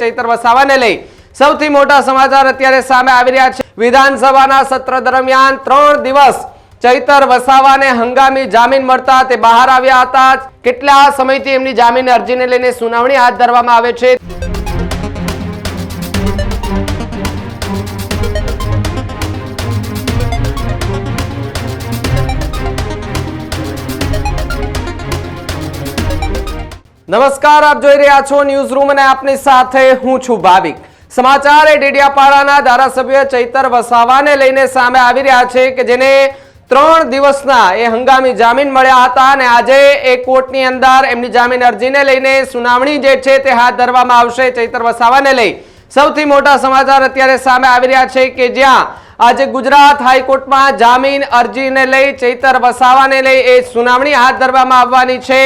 ચૈતર વસાવાને લઈ સૌથી મોટા સમાચાર અત્યારે સામે આવી રહ્યા છે. વિધાનસભાના સત્ર દરમિયાન ત્રણ દિવસ ચૈતર વસાવાને હંગામી જામીન મળતા તે બહાર આવ્યા હતા. કેટલા સમયથી એમની જામીન અરજીને લઈને સુનાવણી હાથ ધરવામાં આવે છે? નમસ્કાર, આપ જોઈ રહ્યા છો ન્યૂઝ રૂમ અને આપની સાથે હું છું ભાવિક. સમાચાર એ ડેડિયાપાડાના ધારાસભ્ય ચૈતર વસાવાને લઈને સામે આવી રહ્યા છે કે જેને ત્રણ દિવસના એ હંગામી જામીન મળ્યા હતા અને આજે એ કોર્ટની અંદર એમની જામીન અરજીને લઈને સુનાવણી જે છે તે હાથ ધરવામાં આવશે. ચૈતર વસાવાને લઈ સૌથી મોટા સમાચાર અત્યારે સામે આવી રહ્યા છે કે જ્યાં આજે ગુજરાત હાઈકોર્ટમાં જામીન અરજીને લઈ ચૈતર વસાવાને લઈ એ સુનાવણી હાથ ધરવામાં આવવાની છે.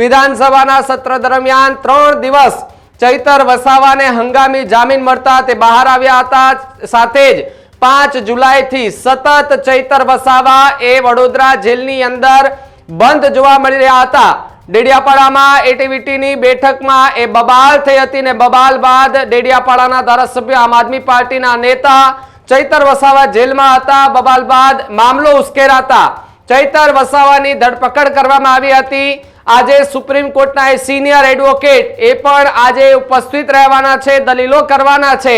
વિધાનસભાના સત્ર દરમિયાન ત્રણ દિવસ ચૈતર વસાવાને હંગામી જામીન મળતા તે બહાર આવ્યા હતા. સાથે જ પાંચ જુલાઈથી સતત ચૈતર વસાવા એ વડોદરા જેલની અંદર બંધ જોવા મળી રહ્યા હતા. ડેડિયાપાડામાં એટીવીટીની બેઠકમાં એ બબાલ થઈ હતી ને બબાલ બાદ ડેડિયાપાડાના ધારાસભ્ય આમ આદમી પાર્ટીના નેતા ચૈતર વસાવા જેલમાં હતા. બબાલ બાદ મામલો ઉશ્કેરાતા. ચૈતર વસાવાની ધરપકડ કરવામાં આવી હતી. આજે સુપ્રીમ કોર્ટના એ સિનિયર એડવોકેટ એ પણ આજે ઉપસ્થિત રહેવાના છે, દલીલો કરવાના છે.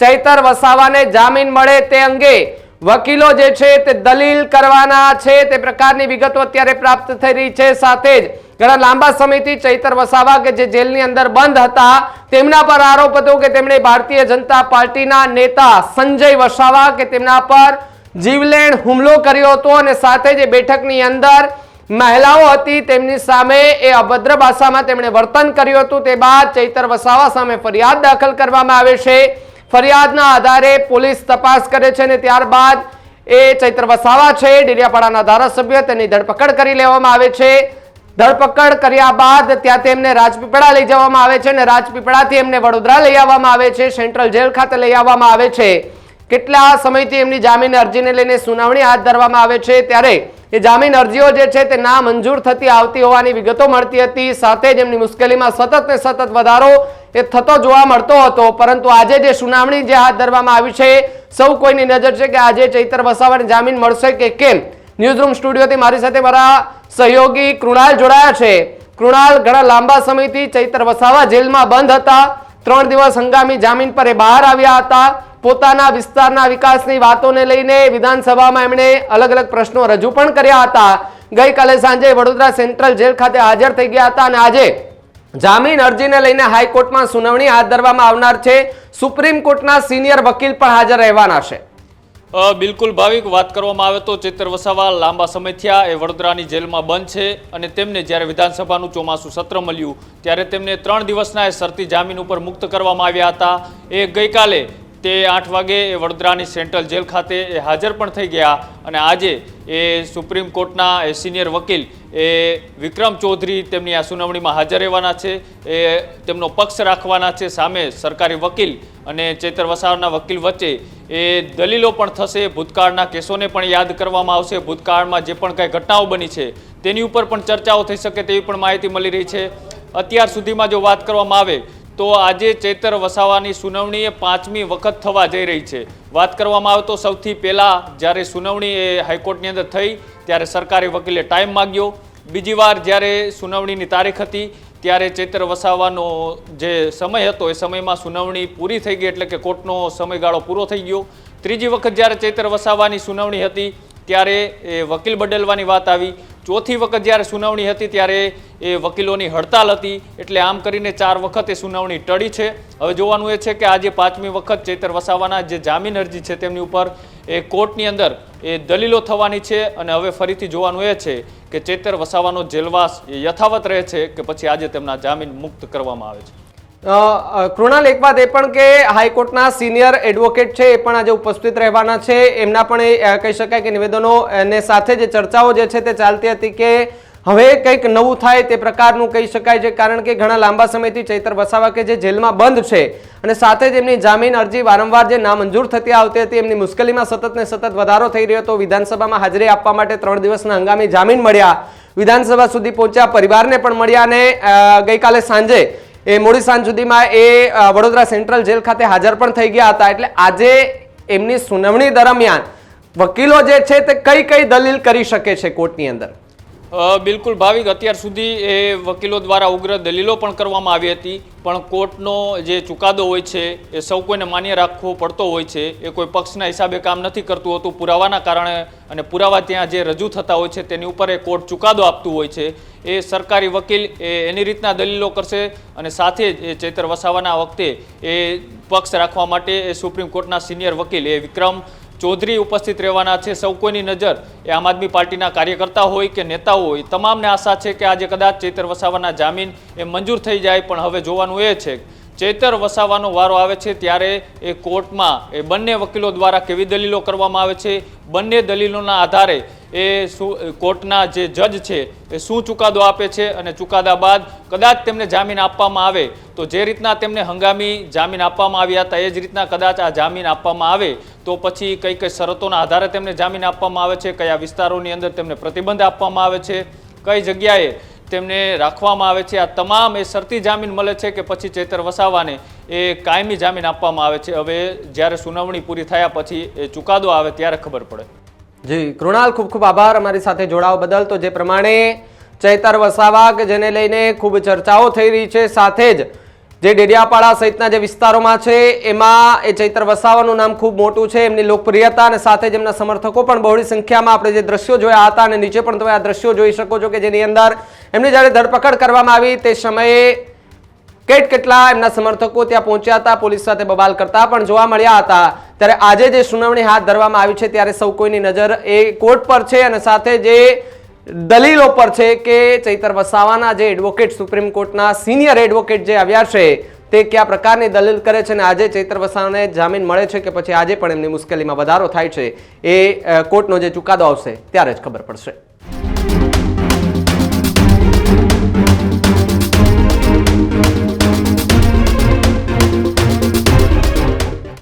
ચૈતર વસાવાને જામીન મળે તે અંગે વકીલો જે છે તે દલીલ કરવાના છે, તે પ્રકારની વિગતો અત્યારે પ્રાપ્ત થઈ રહી છે. સાથે જ ઘણા લાંબા સમયથી ચૈતર વસાવા કે જે જેલની અંદર બંધ હતા, તેમના પર આરોપ હતો કે તેમણે ભારતીય જનતા પાર્ટીના નેતા સંજય વસાવા કે તેમના પર જીવલેણ હુમલો કર્યો હતો અને સાથે જ બેઠકની અંદર મહિલાઓ હતી, તેમની સામે એ અભદ્ર ભાષામાં તેમણે વર્તન કર્યું હતું. તે બાદ ચૈતર વસાવા સામે ફરિયાદ દાખલ કરવામાં આવે છે. ફરિયાદના આધારે પોલીસ તપાસ કરે છે અને ત્યારબાદ એ ચૈતર વસાવા છે, ડેરિયાપાડાના ધારાસભ્ય, તેની ધરપકડ કરી લેવામાં આવે છે. ધરપકડ કર્યા બાદ ત્યાં તેમને રાજપીપળા લઈ જવામાં આવે છે અને રાજપીપળાથી એમને વડોદરા લઈ આવવામાં આવે છે, સેન્ટ્રલ જેલ ખાતે લઈ આવવામાં આવે છે. કેટલા સમયથી એમની જામીન અરજીને લઈને સુનાવણી હાથ ધરવામાં આવે છે? ત્યારે એ જામીન અરજીઓ જે છે તે ના મંજૂર થતી આવતી હોવાની વિગતો મળતી હતી. સાથે જ એમની મુશ્કેલીમાં સતત ને સતત વધારો એ થતો જોવા મળતો હતો. પરંતુ આજે જે સુનાવણી જે હાથ ધરવામાં આવી છે, સૌ કોઈની નજર છે કે આજે ચૈતર વસાવાને જામીન મળશે કે કેમ? ન્યૂઝરૂમ સ્ટુડિયોથી મારી સાથે મારા સહયોગી કૃણાલ જોડાયા છે. કૃણાલ, ઘણા લાંબા સમયથી ચૈતર વસાવા જેલમાં બંધ હતા. ત્રણ દિવસ હંગામી જામીન પર એ બહાર આવ્યા હતા. પોતાના વિસ્તારના વિકાસની વાતોને લઈને વિધાનસભામાં એમણે અલગ અલગ પ્રશ્નો રજૂ પણ કર્યા હતા. ગઈકાલે સાંજે વડોદરા સેન્ટ્રલ જેલ ખાતે હાજર થઈ ગયા હતા અને આજે જામીન અરજીને લઈને હાઈકોર્ટમાં સુનાવણી હાથ ધરવામાં આવનાર છે. સુપ્રીમ કોર્ટના સિનિયર વકીલ પણ હાજર રહેવાના છે. બિલકુલ ભાવિક વાત કરવામાં આવે તો ચેતર વસાવા લાંબા સમય થયા એ વડોદરાની જેલમાં બંધ છે અને તેમને જ્યારે વિધાનસભાનું ચોમાસું સત્ર મળ્યું, ત્યારે તેમને ત્રણ દિવસના એ શરતી જામીન ઉપર મુક્ત કરવામાં આવ્યા હતા. એ ગઈકાલે તે આઠ વાગે એ વડોદરાની સેન્ટ્રલ જેલ ખાતે એ હાજર પણ થઈ ગયા અને આજે એ સુપ્રીમ કોર્ટના એ સિનિયર વકીલ એ વિક્રમ ચૌધરી તેમની આ સુનાવણીમાં હાજર રહેવાના છે, એ તેમનો પક્ષ રાખવાના છે, સામે સરકારી વકીલ અને ચેતર વસાવાના વકીલ વચ્ચે એ દલીલો પણ થશે, ભૂતકાળના કેસોને પણ યાદ કરવામાં આવશે, ભૂતકાળમાં જે પણ કાંઈ ઘટનાઓ બની છે તેની ઉપર પણ ચર્ચાઓ થઈ શકે તેવી પણ માહિતી મળી રહી છે. અત્યાર સુધીમાં જો વાત કરવામાં આવે તો આજે ચેતર વસાવાની સુનાવણી એ પાંચમી વખત થવા જઈ રહી છે. વાત કરવામાં આવે તો સૌથી પહેલાં જ્યારે સુનાવણી એ હાઈકોર્ટની અંદર થઈ, ત્યારે સરકારી વકીલે ટાઈમ માગ્યો. બીજી વાર જ્યારે સુનાવણીની તારીખ હતી, ત્યારે ચેતર વસાવાનો જે સમય હતો, એ સમયમાં સુનાવણી પૂરી થઈ ગઈ એટલે કે કોર્ટનો સમયગાળો પૂરો થઈ ગયો. ત્રીજી વખત જ્યારે ચેતર વસાવાની સુનાવણી હતી, ત્યારે એ વકીલ બદલવાની વાત આવી. ચોથી વખત જ્યારે સુનાવણી હતી ત્યારે એ વકીલોની હડતાલ હતી. એટલે આમ કરીને ચાર વખત એ સુનાવણી ટળી છે. હવે જોવાનું એ છે કે આજે પાંચમી વખત ચેતર વસાવાના જે જામીન અરજી છે તેમની ઉપર એ કોર્ટની અંદર એ દલીલો થવાની છે અને હવે ફરીથી જોવાનું એ છે કે ચેતર વસાવાનો જેલવાસ એ યથાવત રહે છે કે પછી આજે તેમના જામીન મુક્ત કરવામાં આવે છે. કૃણાલ એક વાત એ પણ કે હાઈકોર્ટના સિનિયર એડવોકેટ છે, એ પણ આજે ઉપસ્થિત રહેવાના છે. એમના પણ એ કહી શકાય કે નિવેદનો અને સાથે જે ચર્ચાઓ જે છે તે ચાલતી હતી કે હવે કંઈક નવું થાય તે પ્રકારનું કહી શકાય છે. કારણ કે ઘણા લાંબા સમયથી ચૈતર વસાવા કે જે જેલમાં બંધ છે અને સાથે જ એમની જામીન અરજી વારંવાર જે નામંજૂર થતી આવતી હતી, એમની મુશ્કેલીમાં સતત ને સતત વધારો થઈ રહ્યો હતો. વિધાનસભામાં હાજરી આપવા માટે ત્રણ દિવસના હંગામી જામીન મળ્યા. વિધાનસભા સુધી પહોંચ્યા, પરિવારને પણ મળ્યા અને ગઈકાલે સાંજે એ મોડી સાંજ સુધીમાં એ વડોદરા સેન્ટ્રલ જેલ ખાતે હાજર પણ થઈ ગયા હતા. એટલે આજે એમની સુનાવણી દરમિયાન વકીલો જે છે તે કઈ કઈ દલીલ કરી શકે છે કોર્ટની અંદર? બિલકુલ ભાવિક, અત્યાર સુધી એ વકીલો દ્વારા ઉગ્ર દલીલો પણ કરવામાં આવી હતી, પણ કોર્ટનો જે ચુકાદો હોય છે, એ સૌ કોઈને માન્ય રાખવો પડતો હોય છે, એ કોઈ પક્ષના હિસાબે કામ નથી કરતું હોતું, પુરાવાના કારણે અને પુરાવા ત્યાં જે રજૂ થતા હોય છે, તેની ઉપર એ કોર્ટ ચુકાદો આપતું હોય છે, એ સરકારી વકીલ એ એની રીતના દલીલો કરશે અને સાથે જ એ ચેતર વસાવાના વખતે એ પક્ષ રાખવા માટે એ સુપ્રીમ કોર્ટના સિનિયર વકીલ એ વિક્રમ ચૌધરી ઉપસ્થિત રહેવાના છે. સૌ કોઈની નજર એ આમ આદમી પાર્ટીના કાર્યકર્તા હોય કે નેતાઓ હોય તમામને આશા છે કે આજે કદાચ ચૈતર વસાવાના જામીન એ મંજૂર થઈ જાય. પણ હવે જોવાનું એ છે, ચેતર વસાવાનો વારો આવે છે ત્યારે એ કોર્ટમાં એ બંને વકીલો દ્વારા કેવી દલીલો કરવામાં આવે છે? બંને દલીલોના આધારે એ શું કોર્ટના જે જજ છે, એ શું ચુકાદો આપે છે અને ચુકાદા બાદ કદાચ તેમને જામીન આપવામાં આવે, તો જે રીતના તેમને હંગામી જામીન આપવામાં આવ્યા હતા, એ જ રીતના કદાચ આ જામીન આપવામાં આવે, તો પછી કઈ કઈ શરતોના આધારે તેમને જામીન આપવામાં આવે છે, કયા વિસ્તારોની અંદર તેમને પ્રતિબંધ આપવામાં આવે છે, કઈ જગ્યાએ તેમને રાખવામાં આવે છે, આ તમામ એ શરતી જામીન મળે છે કે પછી ચેતર વસાવાને એ કાયમી જામીન આપવામાં આવે છે. હવે જ્યારે સુનાવણી પૂરી થયા પછી એ ચુકાદો આવે ત્યારે ખબર પડે. જી, કૃણાલ, ખૂબ ખૂબ આભાર અમારી સાથે જોડાવા બદલ. તો જે પ્રમાણે ચૈતર વસાવા કે જેને લઈને ખૂબ ચર્ચાઓ થઈ રહી છે, સાથે જ જે ડેડિયાપાડા સહિતના જે વિસ્તારોમાં છે, એમાં એ ચૈતર વસાવાનું નામ ખૂબ મોટું છે, એમની લોકપ્રિયતા અને સાથે જ એમના સમર્થકો પણ બહોળી સંખ્યામાં આપણે જે દ્રશ્યો જોયા હતા અને નીચે પણ તમે આ દ્રશ્યો જોઈ શકો છો કે જેની અંદર એમની જ્યારે ધરપકડ કરવામાં આવી. તે સમયે કેટ કેટલા એમના સમર્થકો ત્યાં પહોંચ્યા હતા, પોલીસ સાથે બબાલ કરતા પણ જોવા મળ્યા હતા. ત્યારે આજે જે સુનાવણી હાથ ધરવામાં આવી છે, ત્યારે સૌ કોઈની નજર એ કોર્ટ પર છે અને સાથે જે દલીલો પર છે કે ચૈતર વસાવાના જે એડવોકેટ સુપ્રીમ કોર્ટના સિનિયર એડવોકેટ જે આવ્યા છે, તે કયા પ્રકારની દલીલ કરે છે અને આજે ચૈતર વસાવાને જામીન મળે છે કે પછી આજે પણ એમની મુશ્કેલીમાં વધારો થાય છે, એ કોર્ટનો જે ચુકાદો આવશે, ત્યારે જ ખબર પડશે.